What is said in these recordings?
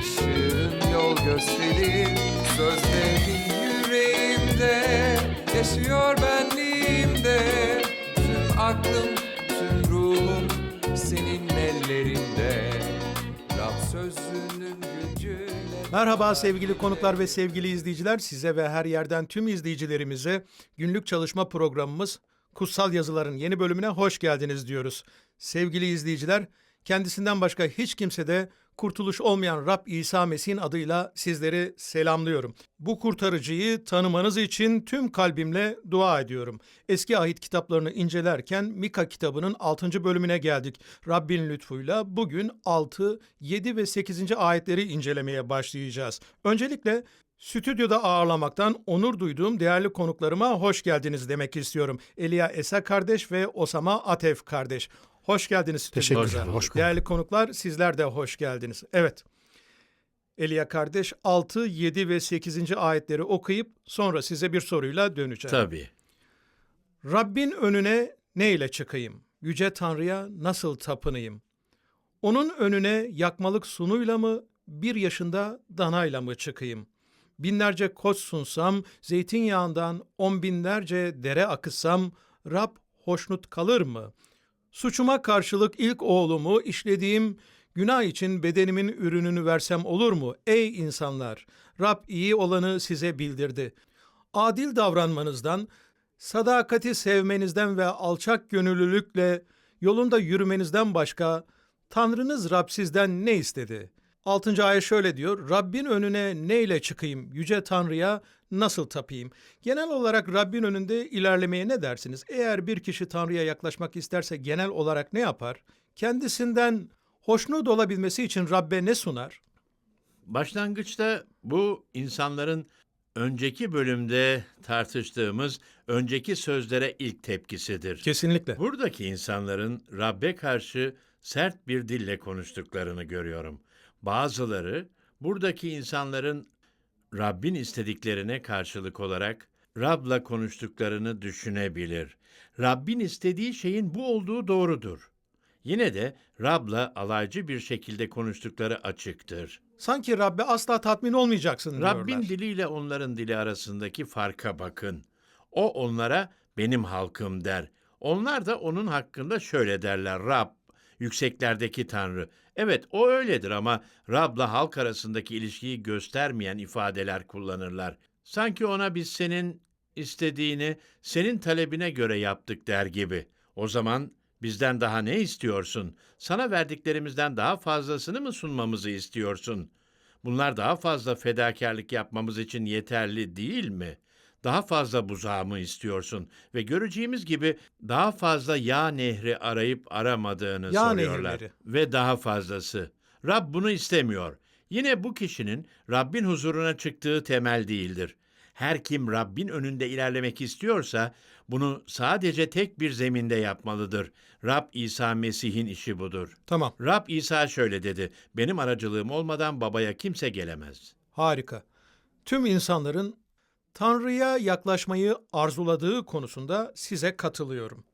ışığın yol gösterir Sözlerin yüreğimde yaşıyor benliğimde Tüm aklım, tüm ruhum senin ellerinde Rab sözünün gücüyle Merhaba sevgili konuklar ve sevgili izleyiciler. Size ve her yerden tüm izleyicilerimize günlük çalışma programımız Kutsal Yazıların yeni bölümüne hoş geldiniz diyoruz. Sevgili izleyiciler, kendisinden başka hiç kimsede kurtuluş olmayan Rab İsa Mesih'in adıyla sizleri selamlıyorum. Bu kurtarıcıyı tanımanız için tüm kalbimle dua ediyorum. Eski ahit kitaplarını incelerken Mika kitabının 6. bölümüne geldik. Rabbin lütfuyla bugün 6, 7 ve 8. ayetleri incelemeye başlayacağız. Öncelikle Stüdyoda ağırlamaktan onur duyduğum değerli konuklarıma hoş geldiniz demek istiyorum. Elia Esa kardeş ve Osama Atef kardeş. Hoş geldiniz. Teşekkürler, hoş bulduk. Değerli konuklar sizler de hoş geldiniz. Evet. Elia kardeş 6, 7 ve 8. ayetleri okuyup sonra size bir soruyla döneceğim. Tabii. Rabbin önüne ne ile çıkayım? Yüce Tanrı'ya nasıl tapınayım? Onun önüne yakmalık sunuyla mı, bir yaşında danayla mı çıkayım? Binlerce koç sunsam, zeytinyağından on binlerce dere akıtsam, Rab hoşnut kalır mı? Suçuma karşılık ilk oğlumu işlediğim günah için bedenimin ürününü versem olur mu? Ey insanlar! Rab iyi olanı size bildirdi. Adil davranmanızdan, sadakati sevmenizden ve alçak gönüllülükle yolunda yürümenizden başka Tanrınız Rab sizden ne istedi? 6. ayet şöyle diyor. Rabbin önüne neyle çıkayım? Yüce Tanrı'ya nasıl tapayım? Genel olarak Rabbin önünde ilerlemeye ne dersiniz? Eğer bir kişi Tanrı'ya yaklaşmak isterse genel olarak ne yapar? Kendisinden hoşnut olabilmesi için Rabbe ne sunar? Başlangıçta bu insanların önceki bölümde tartıştığımız önceki sözlere ilk tepkisidir. Kesinlikle. Buradaki insanların Rabbe karşı sert bir dille konuştuklarını görüyorum. Bazıları buradaki insanların Rabbin istediklerine karşılık olarak Rab'la konuştuklarını düşünebilir. Rabbin istediği şeyin bu olduğu doğrudur. Yine de Rab'la alaycı bir şekilde konuştukları açıktır. Sanki Rabbe asla tatmin olmayacaksın diyorlar. Rabbin diliyle onların dili arasındaki farka bakın. O onlara benim halkım der. Onlar da onun hakkında şöyle derler. Rab, yükseklerdeki Tanrı. Evet o öyledir ama Rab'la halk arasındaki ilişkiyi göstermeyen ifadeler kullanırlar. Sanki ona biz senin istediğini, senin talebine göre yaptık der gibi. O zaman bizden daha ne istiyorsun? Sana verdiklerimizden daha fazlasını mı sunmamızı istiyorsun?'' Bunlar daha fazla fedakarlık yapmamız için yeterli değil mi? Daha fazla buzağı mı istiyorsun? Ve göreceğimiz gibi daha fazla yağ nehri arayıp aramadığını Yağ soruyorlar. nehirleri. Ve daha fazlası. Rab bunu istemiyor. Yine bu kişinin Rabbin huzuruna çıktığı temel değildir. Her kim Rabbin önünde ilerlemek istiyorsa bunu sadece tek bir zeminde yapmalıdır. Rab İsa Mesih'in işi budur. Tamam. Rab İsa şöyle dedi, benim aracılığım olmadan babaya kimse gelemez. Harika. Tüm insanların Tanrı'ya yaklaşmayı arzuladığı konusunda size katılıyorum.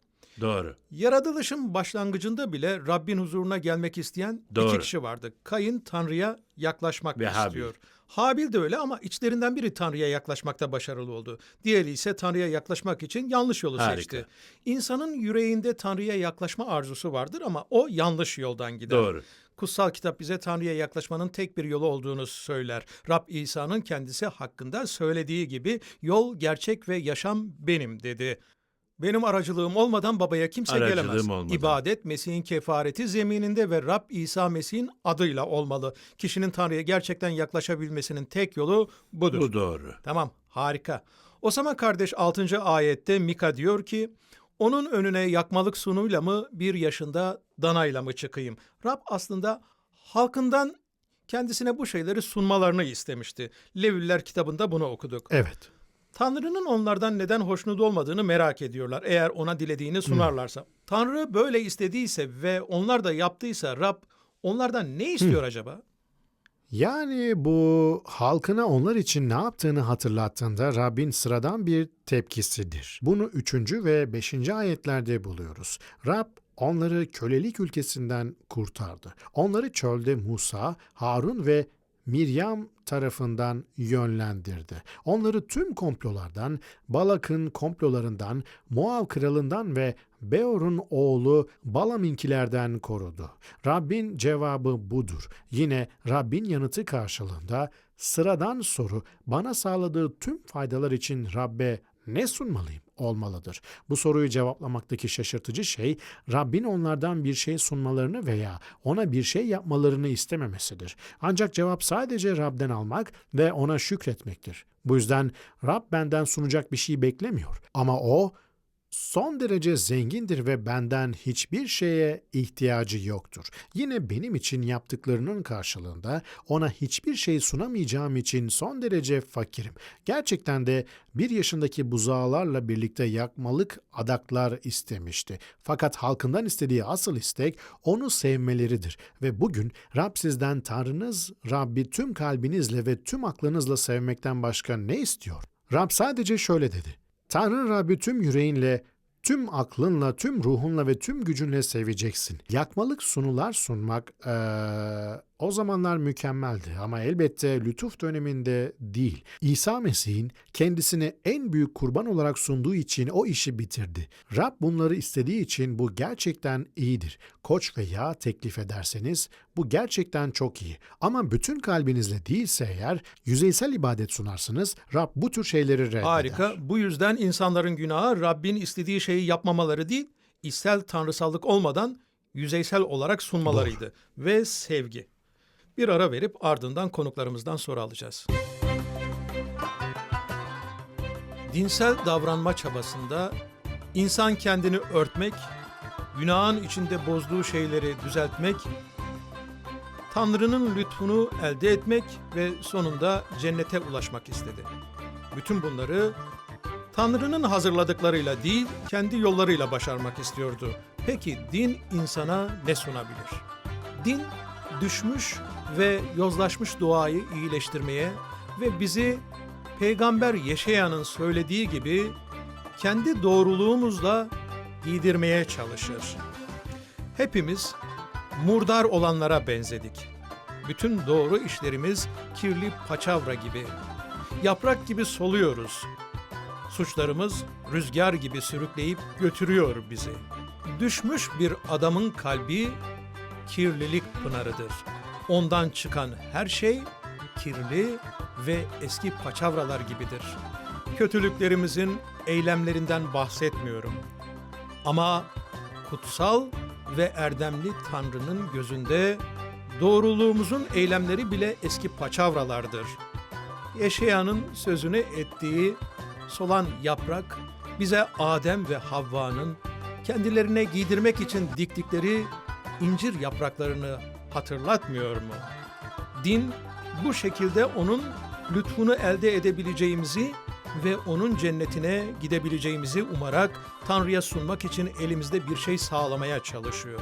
Doğru. Yaratılışın başlangıcında bile Rabbin huzuruna gelmek isteyen iki Doğru. kişi vardı. Kayın Tanrı'ya yaklaşmak Ve Habil. istiyor. Habil de öyle ama içlerinden biri Tanrı'ya yaklaşmakta başarılı oldu. Diğeri ise Tanrı'ya yaklaşmak için yanlış yolu Harika. seçti. İnsanın yüreğinde Tanrı'ya yaklaşma arzusu vardır ama o yanlış yoldan gider. Doğru. Kutsal kitap bize Tanrı'ya yaklaşmanın tek bir yolu olduğunu söyler. Rab İsa'nın kendisi hakkında söylediği gibi yol, gerçek ve yaşam benim dedi. Benim aracılığım olmadan babaya kimse Aracılığım gelemez. olmadan. İbadet Mesih'in kefareti zemininde ve Rab İsa Mesih'in adıyla olmalı. Kişinin Tanrı'ya gerçekten yaklaşabilmesinin tek yolu budur. Bu doğru. Tamam, harika. Osama kardeş 6. ayette Mika diyor ki, onun önüne yakmalık sunuyla mı bir yaşında danayla mı çıkayım? Rab aslında halkından kendisine bu şeyleri sunmalarını istemişti. Leviller kitabında bunu okuduk. Evet. Tanrı'nın onlardan neden hoşnut olmadığını merak ediyorlar eğer ona dilediğini sunarlarsa. Tanrı böyle istediyse ve onlar da yaptıysa Rab onlardan ne istiyor acaba? Yani bu halkına onlar için ne yaptığını hatırlattığında Rabbin sıradan bir tepkisidir. Bunu 3. ve 5. ayetlerde buluyoruz. Rab onları kölelik ülkesinden kurtardı. Onları çölde Musa, Harun ve Miryam tarafından yönlendirdi. Onları tüm komplolardan, Balak'ın komplolarından, Moav kralından ve Beor'un oğlu Balaminkilerden korudu. Rabbin cevabı budur. Yine Rabbin yanıtı karşılığında sıradan soru bana sağladığı tüm faydalar için Rabbe ne sunmalıyım olmalıdır. Bu soruyu cevaplamaktaki şaşırtıcı şey Rabbin onlardan bir şey sunmalarını veya ona bir şey yapmalarını istememesidir. Ancak cevap sadece Rab'den almak ve ona şükretmektir. Bu yüzden Rab benden sunacak bir şey beklemiyor. Ama o son derece zengindir ve benden hiçbir şeye ihtiyacı yoktur. Yine benim için yaptıklarının karşılığında ona hiçbir şey sunamayacağım için son derece fakirim. Gerçekten de bir yaşındaki buzağılarla birlikte yakmalık adaklar istemişti. Fakat halkından istediği asıl istek onu sevmeleridir. Ve bugün Rab sizden Tanrınız Rabbi tüm kalbinizle ve tüm aklınızla sevmekten başka ne istiyor? Rab sadece şöyle dedi. Tanrı tüm yüreğinle, tüm aklınla, tüm ruhunla ve tüm gücünle seveceksin. Yakmalık sunular sunmak eee, o zamanlar mükemmeldi ama elbette lütuf döneminde değil. İsa Mesih'in kendisini en büyük kurban olarak sunduğu için o işi bitirdi. Rab bunları istediği için bu gerçekten iyidir. Koç ve yağ teklif ederseniz bu gerçekten çok iyi. Ama bütün kalbinizle değilse eğer yüzeysel ibadet sunarsınız Rab bu tür şeyleri reddeder. Harika. Bu yüzden insanların günahı Rabbin istediği şeyi yapmamaları değil, içsel tanrısallık olmadan yüzeysel olarak sunmalarıydı. Ve sevgi. Bir ara verip ardından konuklarımızdan soru alacağız. Dinsel davranma çabasında insan kendini örtmek, günahın içinde bozduğu şeyleri düzeltmek, Tanrı'nın lütfunu elde etmek ve sonunda cennete ulaşmak istedi. Bütün bunları Tanrı'nın hazırladıklarıyla değil, kendi yollarıyla başarmak istiyordu. Peki din insana ne sunabilir? Din düşmüş ve yozlaşmış doğayı iyileştirmeye ve bizi Peygamber Yeşaya'nın söylediği gibi kendi doğruluğumuzla giydirmeye çalışır. Hepimiz murdar olanlara benzedik. Bütün doğru işlerimiz kirli paçavra gibi. Yaprak gibi soluyoruz. Suçlarımız rüzgar gibi sürükleyip götürüyor bizi. Düşmüş bir adamın kalbi kirlilik pınarıdır. Ondan çıkan her şey kirli ve eski paçavralar gibidir. Kötülüklerimizin eylemlerinden bahsetmiyorum. Ama kutsal ve erdemli Tanrı'nın gözünde doğruluğumuzun eylemleri bile eski paçavralardır. Yeşaya'nın sözünü ettiği solan yaprak bize Adem ve Havva'nın kendilerine giydirmek için diktikleri incir yapraklarını hatırlatmıyor mu? Din bu şekilde onun lütfunu elde edebileceğimizi ve onun cennetine gidebileceğimizi umarak Tanrı'ya sunmak için elimizde bir şey sağlamaya çalışıyor.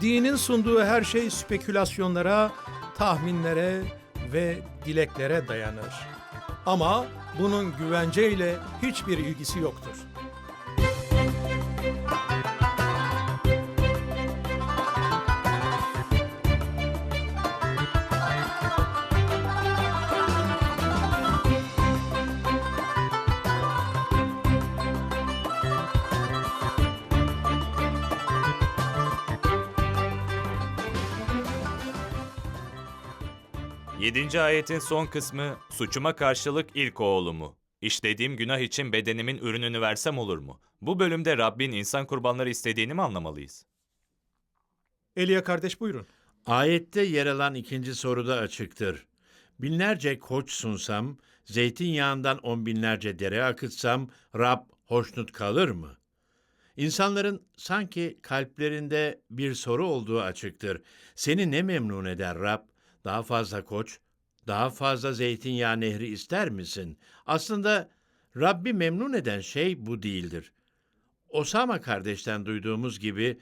Dinin sunduğu her şey spekülasyonlara, tahminlere ve dileklere dayanır. Ama bunun güvenceyle hiçbir ilgisi yoktur. Yedinci ayetin son kısmı suçuma karşılık ilk oğlumu. İşlediğim günah için bedenimin ürününü versem olur mu? Bu bölümde Rabbin insan kurbanları istediğini mi anlamalıyız? Eliya kardeş buyurun. Ayette yer alan ikinci soru da açıktır. Binlerce koç sunsam, zeytinyağından on binlerce dere akıtsam Rab hoşnut kalır mı? İnsanların sanki kalplerinde bir soru olduğu açıktır. Seni ne memnun eder Rab? Daha fazla koç, daha fazla zeytinyağı nehri ister misin? Aslında Rabbi memnun eden şey bu değildir. Osama kardeşten duyduğumuz gibi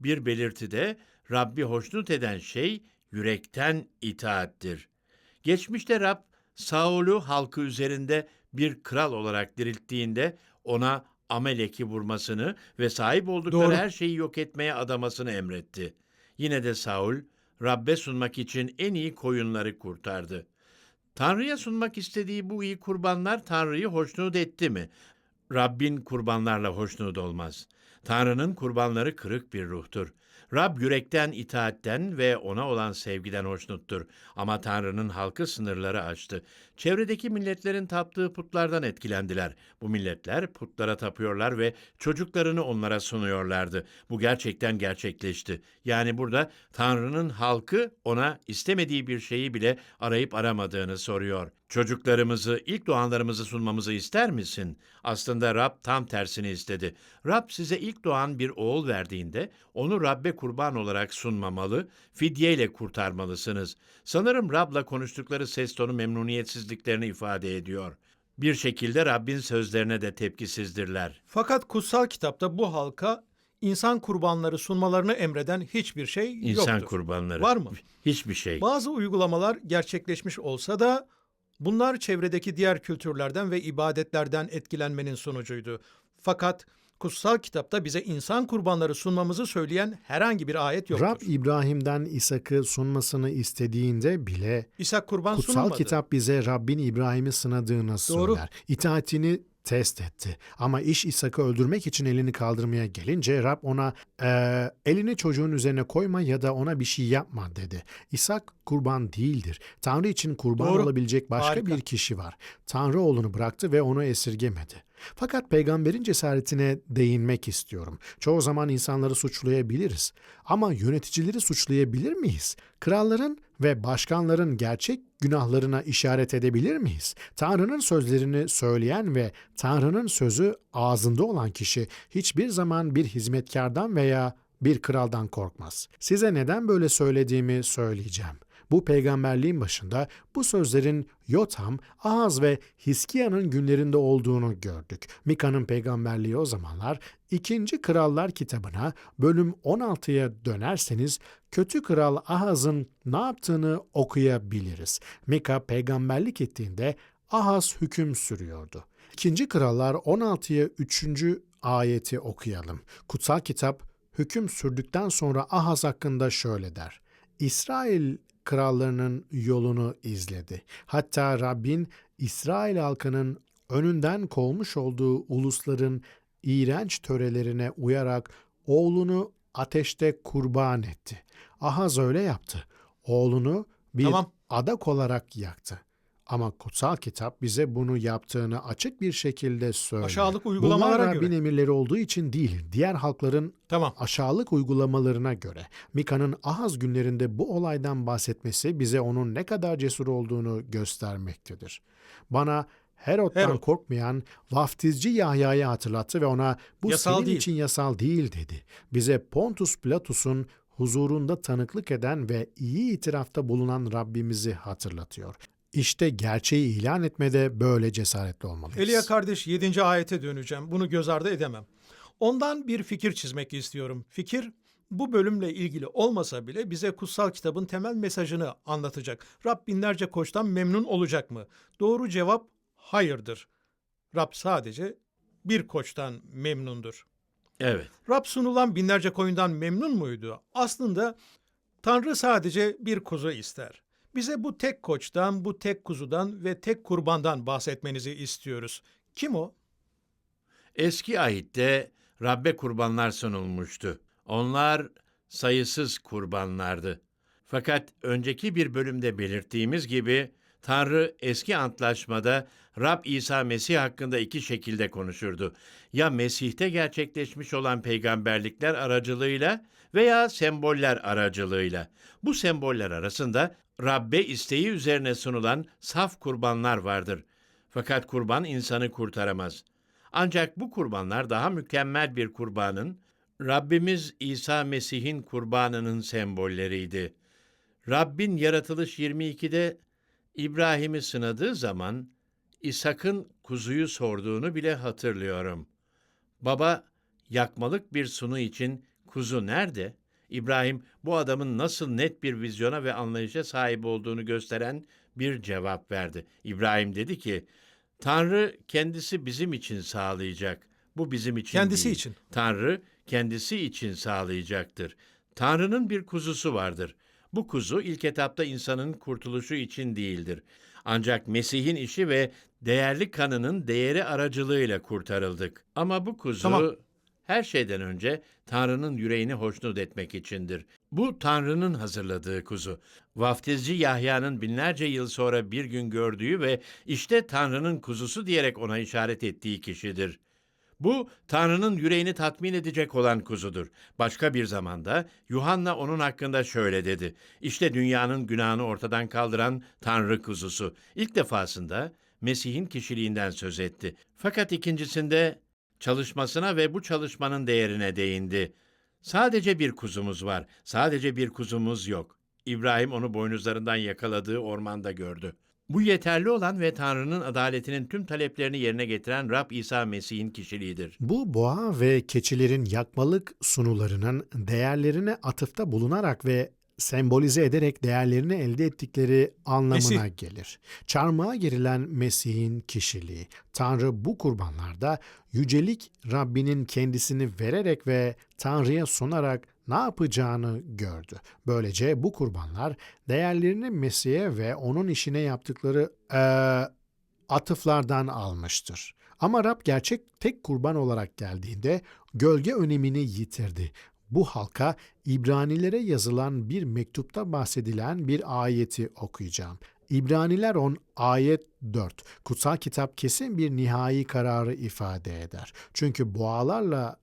bir belirtide Rabbi hoşnut eden şey yürekten itaattir. Geçmişte Rab Saul'u halkı üzerinde bir kral olarak dirilttiğinde ona Amelek'i vurmasını ve sahip oldukları Doğru. her şeyi yok etmeye adamasını emretti. Yine de Saul, Rabbe sunmak için en iyi koyunları kurtardı. Tanrı'ya sunmak istediği bu iyi kurbanlar Tanrı'yı hoşnut etti mi? Rabbin kurbanlarla hoşnut olmaz. Tanrı'nın kurbanları kırık bir ruhtur. Rab yürekten itaatten ve ona olan sevgiden hoşnuttur. Ama Tanrı'nın halkı sınırları aştı. Çevredeki milletlerin taptığı putlardan etkilendiler. Bu milletler putlara tapıyorlar ve çocuklarını onlara sunuyorlardı. Bu gerçekten gerçekleşti. Yani burada Tanrı'nın halkı ona istemediği bir şeyi bile arayıp aramadığını soruyor. Çocuklarımızı, ilk doğanlarımızı sunmamızı ister misin? Aslında Rab tam tersini istedi. Rab size ilk doğan bir oğul verdiğinde onu Rabbe kurban olarak sunmamalı, fidyeyle kurtarmalısınız. Sanırım Rab'la konuştukları ses tonu memnuniyetsizliklerini ifade ediyor. Bir şekilde Rabbin sözlerine de tepkisizdirler. Fakat kutsal kitapta bu halka insan kurbanları sunmalarını emreden hiçbir şey İnsan yoktur. kurbanları. Var mı? Hiçbir şey. Bazı uygulamalar gerçekleşmiş olsa da bunlar çevredeki diğer kültürlerden ve ibadetlerden etkilenmenin sonucuydu. Fakat kutsal kitapta bize insan kurbanları sunmamızı söyleyen herhangi bir ayet yoktur. Rab İbrahim'den İshak'ı sunmasını istediğinde bile İshak kurban kutsal sunulmadı. kitap bize Rabbin İbrahim'i sınadığını Doğru. söyler. İtaatini test etti. Ama iş İshak'ı öldürmek için elini kaldırmaya gelince Rab ona "Eee, elini çocuğun üzerine koyma ya da ona bir şey yapma dedi. İshak kurban değildir. Tanrı için kurban Doğru. olabilecek başka Harika. bir kişi var. Tanrı oğlunu bıraktı ve onu esirgemedi. Fakat peygamberin cesaretine değinmek istiyorum. Çoğu zaman insanları suçlayabiliriz. Ama yöneticileri suçlayabilir miyiz? Kralların ve başkanların gerçek günahlarına işaret edebilir miyiz? Tanrı'nın sözlerini söyleyen ve Tanrı'nın sözü ağzında olan kişi hiçbir zaman bir hizmetkardan veya bir kraldan korkmaz. Size neden böyle söylediğimi söyleyeceğim. Bu peygamberliğin başında bu sözlerin Yotam, Ahaz ve Hiskiya'nın günlerinde olduğunu gördük. Mika'nın peygamberliği o zamanlar 2. Krallar kitabına bölüm 16'ya dönerseniz kötü kral Ahaz'ın ne yaptığını okuyabiliriz. Mika peygamberlik ettiğinde Ahaz hüküm sürüyordu. 2. Krallar 16'ya 3. ayeti okuyalım. Kutsal kitap hüküm sürdükten sonra Ahaz hakkında şöyle der. İsrail krallarının yolunu izledi. Hatta Rabbin İsrail halkının önünden kovmuş olduğu ulusların iğrenç törelerine uyarak oğlunu ateşte kurban etti. Ahaz öyle yaptı. Oğlunu bir Tamam. adak olarak yaktı. Ama kutsal kitap bize bunu yaptığını açık bir şekilde söylüyor. Aşağılık uygulamalara Bunlar Rabbin göre. emirleri olduğu için değil, diğer halkların Tamam. aşağılık uygulamalarına göre Mika'nın Ahaz günlerinde bu olaydan bahsetmesi bize onun ne kadar cesur olduğunu göstermektedir. Bana Herod'dan Herod. korkmayan vaftizci Yahya'yı hatırlattı ve ona bu Yasal senin değil. için yasal değil dedi. Bize Pontus Pilatus'un huzurunda tanıklık eden ve iyi itirafta bulunan Rabbimizi hatırlatıyor. İşte gerçeği ilan etmede böyle cesaretli olmalıyız. Elia kardeş 7. ayete döneceğim. Bunu göz ardı edemem. Ondan bir fikir çizmek istiyorum. Fikir bu bölümle ilgili olmasa bile bize kutsal kitabın temel mesajını anlatacak. Rab binlerce koçtan memnun olacak mı? Doğru cevap hayırdır. Rab sadece bir koçtan memnundur. Evet. Rab sunulan binlerce koyundan memnun muydu? Aslında Tanrı sadece bir kuzu ister. Bize bu tek koçtan, bu tek kuzudan ve tek kurbandan bahsetmenizi istiyoruz. Kim o? Eski ahitte Rabbe kurbanlar sunulmuştu. Onlar sayısız kurbanlardı. Fakat önceki bir bölümde belirttiğimiz gibi Tanrı eski antlaşmada Rab İsa Mesih hakkında iki şekilde konuşurdu. Ya Mesih'te gerçekleşmiş olan peygamberlikler aracılığıyla veya semboller aracılığıyla. Bu semboller arasında Rabbe isteği üzerine sunulan saf kurbanlar vardır. Fakat kurban insanı kurtaramaz. Ancak bu kurbanlar daha mükemmel bir kurbanın, Rabbimiz İsa Mesih'in kurbanının sembolleriydi. Rabbin yaratılış 22'de İbrahim'i sınadığı zaman İshak'ın kuzuyu sorduğunu bile hatırlıyorum. Baba, yakmalık bir sunu için kuzu nerede? İbrahim bu adamın nasıl net bir vizyona ve anlayışa sahip olduğunu gösteren bir cevap verdi. İbrahim dedi ki, Tanrı kendisi bizim için sağlayacak. Bu bizim için Kendisi değil. için. Tanrı kendisi için sağlayacaktır. Tanrı'nın bir kuzusu vardır. Bu kuzu ilk etapta insanın kurtuluşu için değildir. Ancak Mesih'in işi ve değerli kanının değeri aracılığıyla kurtarıldık. Ama bu kuzu Tamam. her şeyden önce Tanrı'nın yüreğini hoşnut etmek içindir. Bu Tanrı'nın hazırladığı kuzu. Vaftizci Yahya'nın binlerce yıl sonra bir gün gördüğü ve işte Tanrı'nın kuzusu diyerek ona işaret ettiği kişidir. Bu Tanrı'nın yüreğini tatmin edecek olan kuzudur. Başka bir zamanda Yuhanna onun hakkında şöyle dedi. İşte dünyanın günahını ortadan kaldıran Tanrı kuzusu. İlk defasında Mesih'in kişiliğinden söz etti. Fakat ikincisinde çalışmasına ve bu çalışmanın değerine değindi. Sadece bir kuzumuz var. Sadece bir kuzumuz yok. İbrahim onu boynuzlarından yakaladığı ormanda gördü. Bu yeterli olan ve Tanrı'nın adaletinin tüm taleplerini yerine getiren Rab İsa Mesih'in kişiliğidir. Bu boğa ve keçilerin yakmalık sunularının değerlerine atıfta bulunarak ve sembolize ederek değerlerini elde ettikleri anlamına Mesih. gelir. Çarmıha gerilen Mesih'in kişiliği. Tanrı bu kurbanlarda yücelik Rabbinin kendisini vererek ve Tanrı'ya sunarak ne yapacağını gördü. Böylece bu kurbanlar değerlerini Mesih'e ve onun işine yaptıkları eee, atıflardan almıştır. Ama Rab gerçek tek kurban olarak geldiğinde gölge önemini yitirdi. Bu halka İbranilere yazılan bir mektupta bahsedilen bir ayeti okuyacağım. İbraniler 10 ayet 4. Kutsal kitap kesin bir nihai kararı ifade eder. Çünkü boğalarla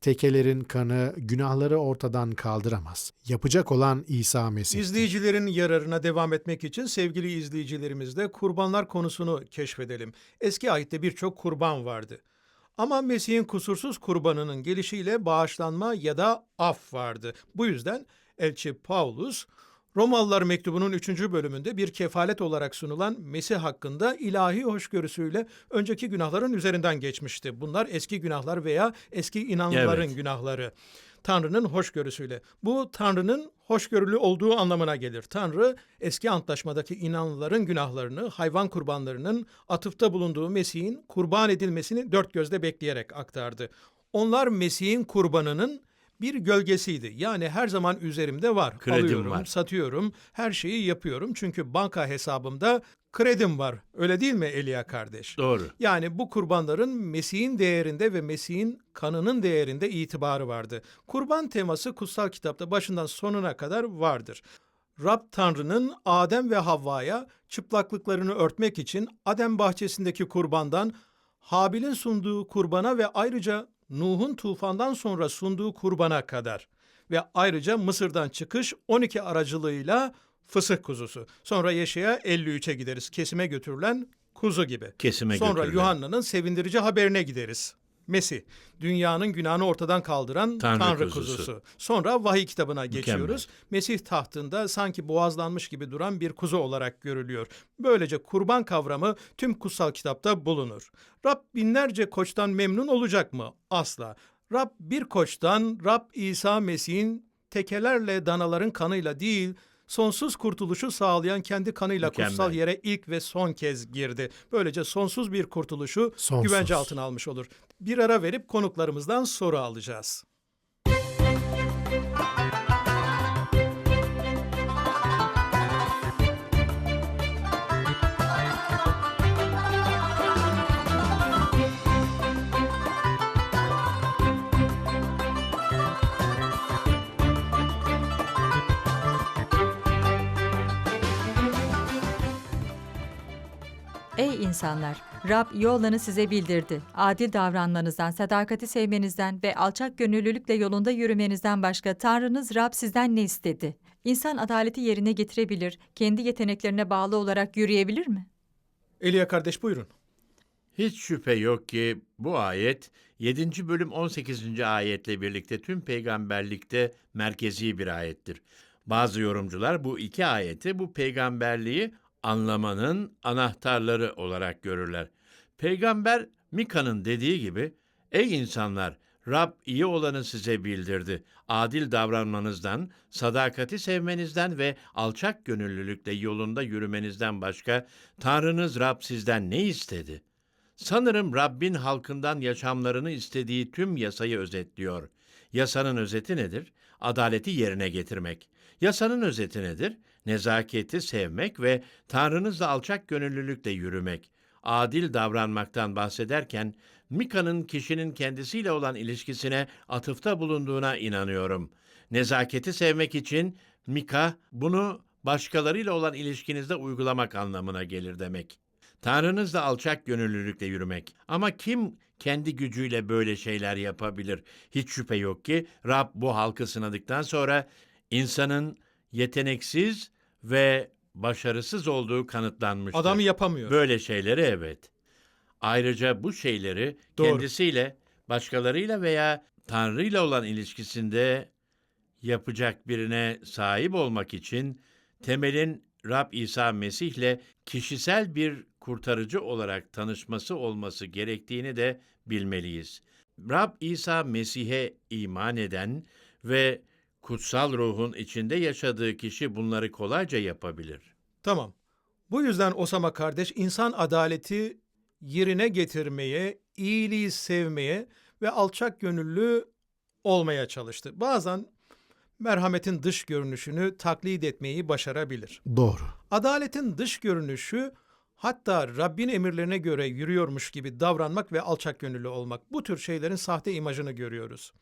tekelerin kanı günahları ortadan kaldıramaz. Yapacak olan İsa Mesih. İzleyicilerin yararına devam etmek için sevgili izleyicilerimizle kurbanlar konusunu keşfedelim. Eski ayette birçok kurban vardı. Ama Mesih'in kusursuz kurbanının gelişiyle bağışlanma ya da af vardı. Bu yüzden elçi Paulus Romalılar mektubunun 3. bölümünde bir kefalet olarak sunulan Mesih hakkında ilahi hoşgörüsüyle önceki günahların üzerinden geçmişti. Bunlar eski günahlar veya eski inanların Evet. günahları. Tanrı'nın hoşgörüsüyle. Bu Tanrı'nın hoşgörülü olduğu anlamına gelir. Tanrı eski antlaşmadaki inanlıların günahlarını, hayvan kurbanlarının atıfta bulunduğu Mesih'in kurban edilmesini dört gözle bekleyerek aktardı. Onlar Mesih'in kurbanının bir gölgesiydi. Yani her zaman üzerimde var. Kredim Alıyorum, var. satıyorum, her şeyi yapıyorum. Çünkü banka hesabımda kredim var. Öyle değil mi Elia kardeş? Doğru. Yani bu kurbanların Mesih'in değerinde ve Mesih'in kanının değerinde itibarı vardı. Kurban teması kutsal kitapta başından sonuna kadar vardır. Rab Tanrı'nın Adem ve Havva'ya çıplaklıklarını örtmek için Adem bahçesindeki kurbandan Habil'in sunduğu kurbana ve ayrıca Nuh'un tufandan sonra sunduğu kurbana kadar ve ayrıca Mısır'dan çıkış 12 aracılığıyla fısık kuzusu. Sonra Yeşaya 53'e gideriz. Kesime götürülen kuzu gibi. Kesime Sonra götürülen. Yuhanna'nın sevindirici haberine gideriz. Mesih, dünyanın günahını ortadan kaldıran Tanrı Tanrı, kuzusu. kuzusu. Sonra vahiy kitabına Mükemmel. geçiyoruz. Mesih tahtında sanki boğazlanmış gibi duran bir kuzu olarak görülüyor. Böylece kurban kavramı tüm kutsal kitapta bulunur. Rab binlerce koçtan memnun olacak mı? Asla. Rab bir koçtan Rab İsa Mesih'in tekelerle danaların kanıyla değil, sonsuz kurtuluşu sağlayan kendi kanıyla Mükemmel. kutsal yere ilk ve son kez girdi. Böylece sonsuz bir kurtuluşu Sonsuz. güvence altına almış olur. Bir ara verip konuklarımızdan soru alacağız. Ey insanlar! Rab yollarını size bildirdi. Adil davranmanızdan, sadakati sevmenizden ve alçak gönüllülükle yolunda yürümenizden başka Tanrınız Rab sizden ne istedi? İnsan adaleti yerine getirebilir, kendi yeteneklerine bağlı olarak yürüyebilir mi? Elia kardeş buyurun. Hiç şüphe yok ki bu ayet 7. bölüm 18. ayetle birlikte tüm peygamberlikte merkezi bir ayettir. Bazı yorumcular bu iki ayeti bu peygamberliği anlamanın anahtarları olarak görürler. Peygamber Mika'nın dediği gibi, Ey insanlar! Rab iyi olanı size bildirdi. Adil davranmanızdan, sadakati sevmenizden ve alçak gönüllülükle yolunda yürümenizden başka Tanrınız Rab sizden ne istedi? Sanırım Rabbin halkından yaşamlarını istediği tüm yasayı özetliyor. Yasanın özeti nedir? Adaleti yerine getirmek. Yasanın özeti nedir? Nezaketi sevmek ve Tanrınızla alçak gönüllülükle yürümek. Adil davranmaktan bahsederken Mika'nın kişinin kendisiyle olan ilişkisine atıfta bulunduğuna inanıyorum. Nezaketi sevmek için Mika bunu başkalarıyla olan ilişkinizde uygulamak anlamına gelir demek. Tanrınızla alçak gönüllülükle yürümek. Ama kim kendi gücüyle böyle şeyler yapabilir? Hiç şüphe yok ki Rab bu halkı sınadıktan sonra insanın yeteneksiz ve başarısız olduğu kanıtlanmıştır. Adam yapamıyor. Böyle şeyleri evet. Ayrıca bu şeyleri Doğru. kendisiyle, başkalarıyla veya Tanrı'yla olan ilişkisinde yapacak birine sahip olmak için temelin Rab İsa Mesih'le kişisel bir kurtarıcı olarak tanışması olması gerektiğini de bilmeliyiz. Rab İsa Mesih'e iman eden ve kutsal ruhun içinde yaşadığı kişi bunları kolayca yapabilir. Tamam. Bu yüzden Osama kardeş insan adaleti yerine getirmeye, iyiliği sevmeye ve alçak gönüllü olmaya çalıştı. Bazen merhametin dış görünüşünü taklit etmeyi başarabilir. Doğru. Adaletin dış görünüşü hatta Rabbin emirlerine göre yürüyormuş gibi davranmak ve alçak gönüllü olmak. Bu tür şeylerin sahte imajını görüyoruz.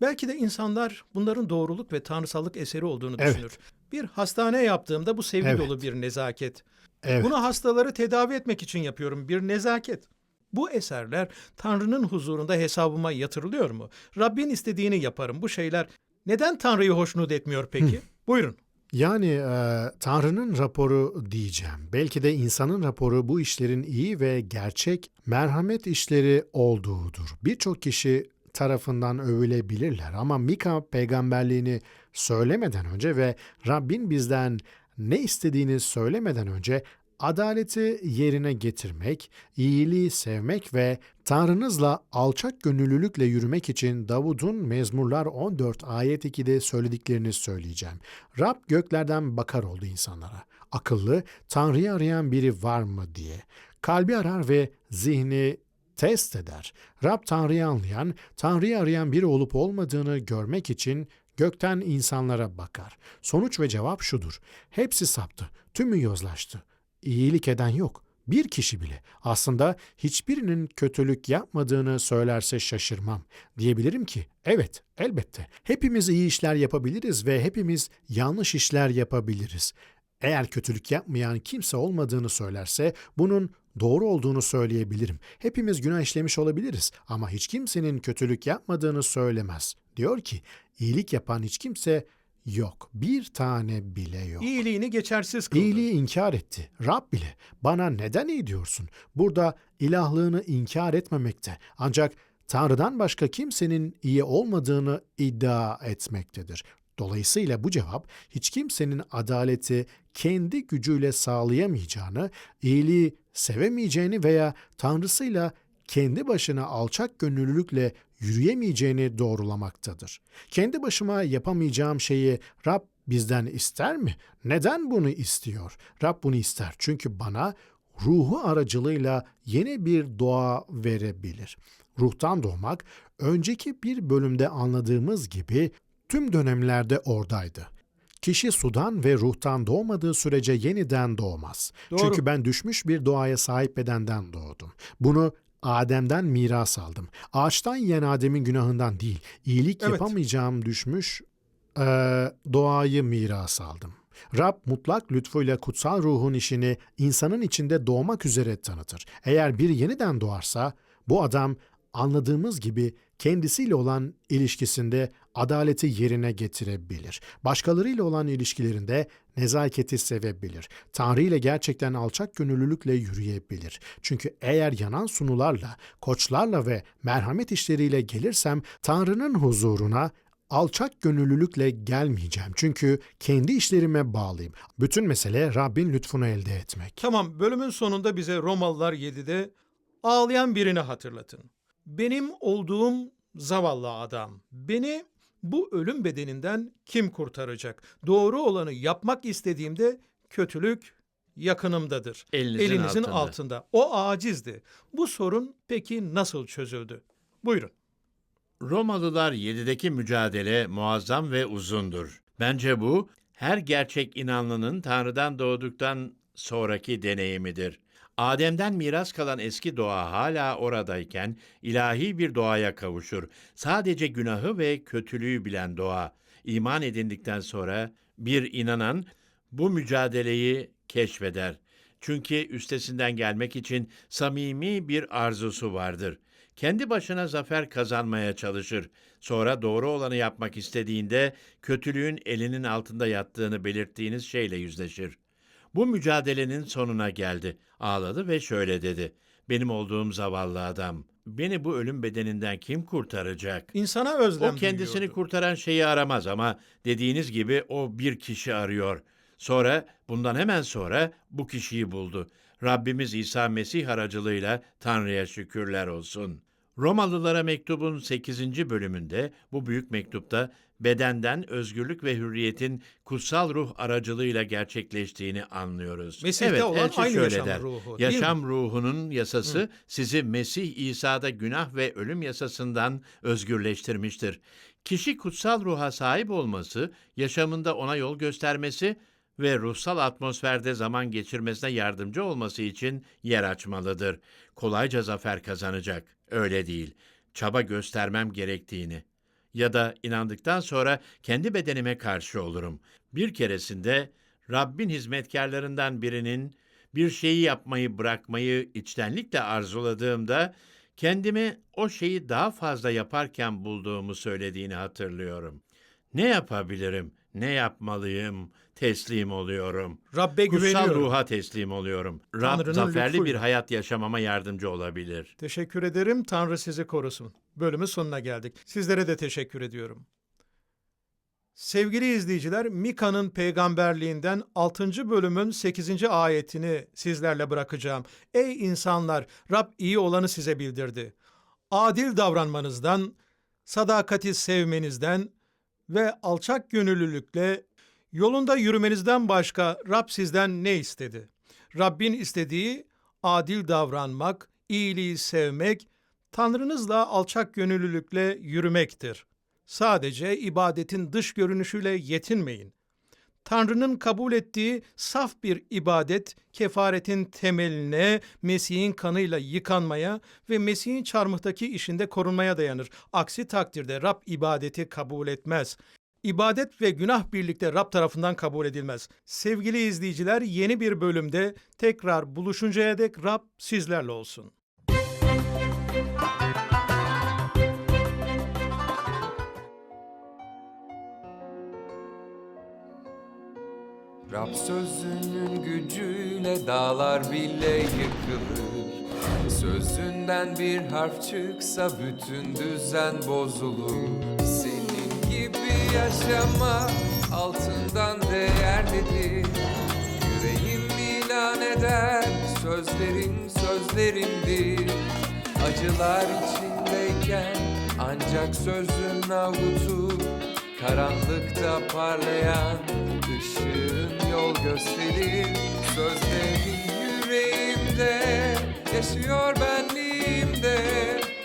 Belki de insanlar bunların doğruluk ve tanrısallık eseri olduğunu Evet. düşünür. Bir hastane yaptığımda bu sevgi Evet. dolu bir nezaket. Evet. Bunu hastaları tedavi etmek için yapıyorum. Bir nezaket. Bu eserler Tanrı'nın huzurunda hesabıma yatırılıyor mu? Rabbin istediğini yaparım. Bu şeyler neden Tanrı'yı hoşnut etmiyor peki? Buyurun. Yani e, Tanrı'nın raporu diyeceğim. Belki de insanın raporu bu işlerin iyi ve gerçek merhamet işleri olduğudur. Birçok kişi tarafından övülebilirler ama Mika peygamberliğini söylemeden önce ve Rabbin bizden ne istediğini söylemeden önce adaleti yerine getirmek, iyiliği sevmek ve Tanrınızla alçak gönüllülükle yürümek için Davud'un Mezmurlar 14 ayet 2'de söylediklerini söyleyeceğim. Rab göklerden bakar oldu insanlara. Akıllı, Tanrı'yı arayan biri var mı diye. Kalbi arar ve zihni test eder. Rab Tanrı'yı anlayan, Tanrı'yı arayan biri olup olmadığını görmek için gökten insanlara bakar. Sonuç ve cevap şudur. Hepsi saptı, tümü yozlaştı. İyilik eden yok. Bir kişi bile. Aslında hiçbirinin kötülük yapmadığını söylerse şaşırmam. Diyebilirim ki evet elbette. Hepimiz iyi işler yapabiliriz ve hepimiz yanlış işler yapabiliriz. Eğer kötülük yapmayan kimse olmadığını söylerse bunun doğru olduğunu söyleyebilirim. Hepimiz günah işlemiş olabiliriz ama hiç kimsenin kötülük yapmadığını söylemez. Diyor ki iyilik yapan hiç kimse yok. Bir tane bile yok. İyiliğini geçersiz kıldı. İyiliği inkar etti. Rab bile bana neden iyi diyorsun? Burada ilahlığını inkar etmemekte. Ancak Tanrı'dan başka kimsenin iyi olmadığını iddia etmektedir. Dolayısıyla bu cevap hiç kimsenin adaleti kendi gücüyle sağlayamayacağını, iyiliği sevemeyeceğini veya Tanrısıyla kendi başına alçak gönüllülükle yürüyemeyeceğini doğrulamaktadır. Kendi başıma yapamayacağım şeyi Rab bizden ister mi? Neden bunu istiyor? Rab bunu ister çünkü bana ruhu aracılığıyla yeni bir doğa verebilir. Ruhtan doğmak önceki bir bölümde anladığımız gibi tüm dönemlerde oradaydı. Kişi sudan ve ruhtan doğmadığı sürece yeniden doğmaz. Doğru. Çünkü ben düşmüş bir doğaya sahip bedenden doğdum. Bunu Adem'den miras aldım. Ağaçtan yiyen Adem'in günahından değil, iyilik Evet. yapamayacağım düşmüş eee, doğayı miras aldım. Rab mutlak lütfuyla kutsal ruhun işini insanın içinde doğmak üzere tanıtır. Eğer biri yeniden doğarsa bu adam anladığımız gibi kendisiyle olan ilişkisinde adaleti yerine getirebilir. Başkalarıyla olan ilişkilerinde nezaketi sevebilir. Tanrı ile gerçekten alçak gönüllülükle yürüyebilir. Çünkü eğer yanan sunularla, koçlarla ve merhamet işleriyle gelirsem Tanrı'nın huzuruna alçak gönüllülükle gelmeyeceğim. Çünkü kendi işlerime bağlıyım. Bütün mesele Rabbin lütfunu elde etmek. Tamam, bölümün sonunda bize Romalılar 7'de ağlayan birini hatırlatın. Benim olduğum zavallı adam. Beni bu ölüm bedeninden kim kurtaracak? Doğru olanı yapmak istediğimde kötülük yakınımdadır. Elinizin altında. altında. O acizdi. Bu sorun peki nasıl çözüldü? Buyurun. Romalılar 7'deki mücadele muazzam ve uzundur. Bence bu her gerçek inanlının Tanrı'dan doğduktan sonraki deneyimidir. Adem'den miras kalan eski doğa hala oradayken ilahi bir doğaya kavuşur. Sadece günahı ve kötülüğü bilen doğa iman edindikten sonra bir inanan bu mücadeleyi keşfeder. Çünkü üstesinden gelmek için samimi bir arzusu vardır. Kendi başına zafer kazanmaya çalışır. Sonra doğru olanı yapmak istediğinde kötülüğün elinin altında yattığını belirttiğiniz şeyle yüzleşir. Bu mücadelenin sonuna geldi. Ağladı ve şöyle dedi. Benim olduğum zavallı adam. Beni bu ölüm bedeninden kim kurtaracak? İnsana özlem O kendisini duyuyordu. kurtaran şeyi aramaz ama dediğiniz gibi o bir kişi arıyor. Sonra bundan hemen sonra bu kişiyi buldu. Rabbimiz İsa Mesih aracılığıyla Tanrı'ya şükürler olsun. Romalılara mektubun 8. bölümünde bu büyük mektupta bedenden özgürlük ve hürriyetin kutsal ruh aracılığıyla gerçekleştiğini anlıyoruz. Mesih'te evet, olan aynı şöyle yaşam der. ruhu, mi? Yaşam ruhunun yasası sizi Mesih İsa'da günah ve ölüm yasasından özgürleştirmiştir. Kişi kutsal ruha sahip olması, yaşamında ona yol göstermesi ve ruhsal atmosferde zaman geçirmesine yardımcı olması için yer açmalıdır. Kolayca zafer kazanacak. Öyle değil. Çaba göstermem gerektiğini. Ya da inandıktan sonra kendi bedenime karşı olurum. Bir keresinde Rabbin hizmetkarlarından birinin bir şeyi yapmayı bırakmayı içtenlikle arzuladığımda kendimi o şeyi daha fazla yaparken bulduğumu söylediğini hatırlıyorum. Ne yapabilirim? Ne yapmalıyım? Teslim oluyorum. Rabbe Kutsal güveniyorum. ruha teslim oluyorum. Rab Tanrı'nın zaferli bir lütfuyla. hayat yaşamama yardımcı olabilir. Teşekkür ederim. Tanrı sizi korusun. Bölümün sonuna geldik. Sizlere de teşekkür ediyorum. Sevgili izleyiciler, Mika'nın peygamberliğinden 6. bölümün 8. ayetini sizlerle bırakacağım. Ey insanlar, Rab iyi olanı size bildirdi. Adil davranmanızdan, sadakati sevmenizden ve alçak gönüllülükle yolunda yürümenizden başka Rab sizden ne istedi? Rabbin istediği adil davranmak, iyiliği sevmek, Tanrınızla alçak gönüllülükle yürümektir. Sadece ibadetin dış görünüşüyle yetinmeyin. Tanrı'nın kabul ettiği saf bir ibadet, kefaretin temeline, Mesih'in kanıyla yıkanmaya ve Mesih'in çarmıhtaki işinde korunmaya dayanır. Aksi takdirde Rab ibadeti kabul etmez. İbadet ve günah birlikte Rab tarafından kabul edilmez. Sevgili izleyiciler, yeni bir bölümde tekrar buluşuncaya dek Rab sizlerle olsun. Rab sözünün gücüyle dağlar bile yıkılır Sözünden bir harf çıksa bütün düzen bozulur gibi yaşamak altından değerlidir Yüreğim ilan eder sözlerin sözlerimdir Acılar içindeyken ancak sözün avutur Karanlıkta parlayan ışığın yol gösterir Sözlerin yüreğimde yaşıyor benliğimde.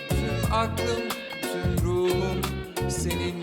Tüm aklım, tüm ruhum senin